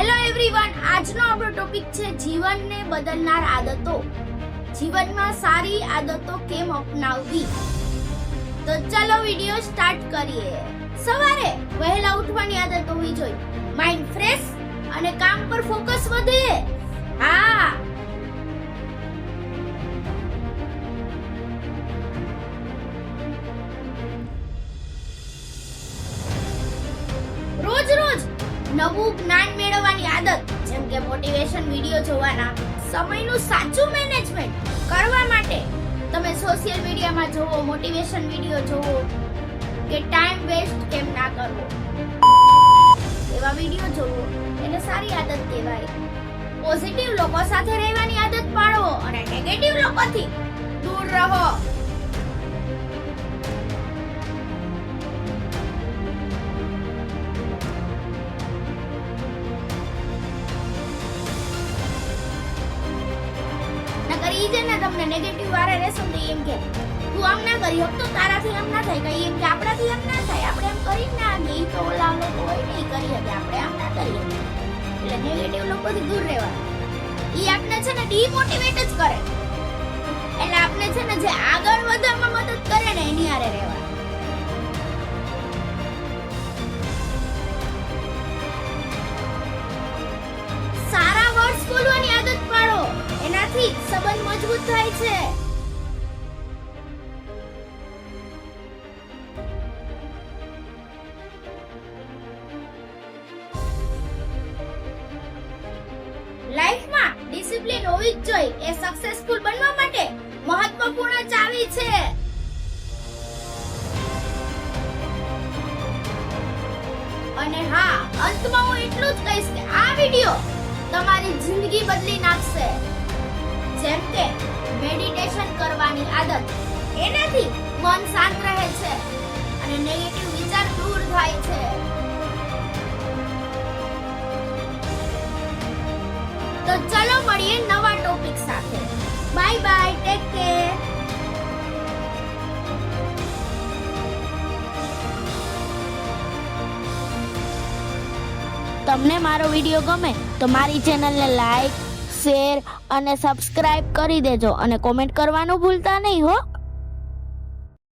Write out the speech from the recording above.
Hello everyone આજનો આપણો topic છે જીવનને બદલનાર આદતો. જીવનમાં સારી આદતો કેમ અપનાવવી? તો ચલો વિડિયો સ્ટાર્ટ કરીએ. સવારે વહેલા ઉઠવાની આદત હોવી જોઈએ. માઇન્ડ ફ્રેશ અને કામ પર ફોકસ વધે નવું જ્ઞાન મેળવવાની આદત, જેમ કે મોટિવેશન વિડિયો જોવાના, સમયનું સાચું મેનેજમેન્ટ કરવા માટે. તમે સોશિયલ મીડિયામાં જોવો મોટિવેશન વીડિયો જોવો, કે ટાઈમ વેસ્ટ કેમ ના કરવો. એવા વિડિયો જોવો, એને સારી આદત કહેવાય. પોઝિટિવ લોકો સાથે રહેવાની આદત પાડો અને નેગેટિવ લોકોથી દૂર રહો. ઈ છે ને તમને નેગેટિવ વારે રહેશો એમ કે, તું આમ ના કરી હક તો તારાથી એમ ના થાય. કઈ એમ કે, આપણાથી એમ ના થાય. આપણે એમ કરી જ ના આગે ઈ તો ઓલા લોકો હોય ને કરી શકે. આપણે આમ ના કરીએ. એટલે નેગેટિવ લોકોથી દૂર રહેવા ઈ આપને છે ને ડીમોટિવેટ જ કરે. એટલે આપને છે ને જે આગળ વધવામાં મદદ કરે ને એની હારે રહેવા લાઈફમાં ડિસિપ્લિન હોવી જ જોઈએ. એ સક્સેસફુલ બનવા માટે મહત્વપૂર્ણ ચાવી છે. અને હા, અંતમાં હું એટલું જ કહીશ કે આ વિડિયો તમારી જિંદગી બદલી કરવાની આદત. એનાથી મન શાંત રહે છે અને નેગેટિવ વિચાર દૂર થાય છે. તો ચલો મળીએ નવા ટોપિક સાથે. બાય બાય ટેક કેર તમને મારો વીડિયો ગમે તો મારી ચેનલને લાઈક શેર અને સબસ્ક્રાઇબ કરી દેજો અને કોમેન્ટ કરવાનું ભૂલતા નહીં હો.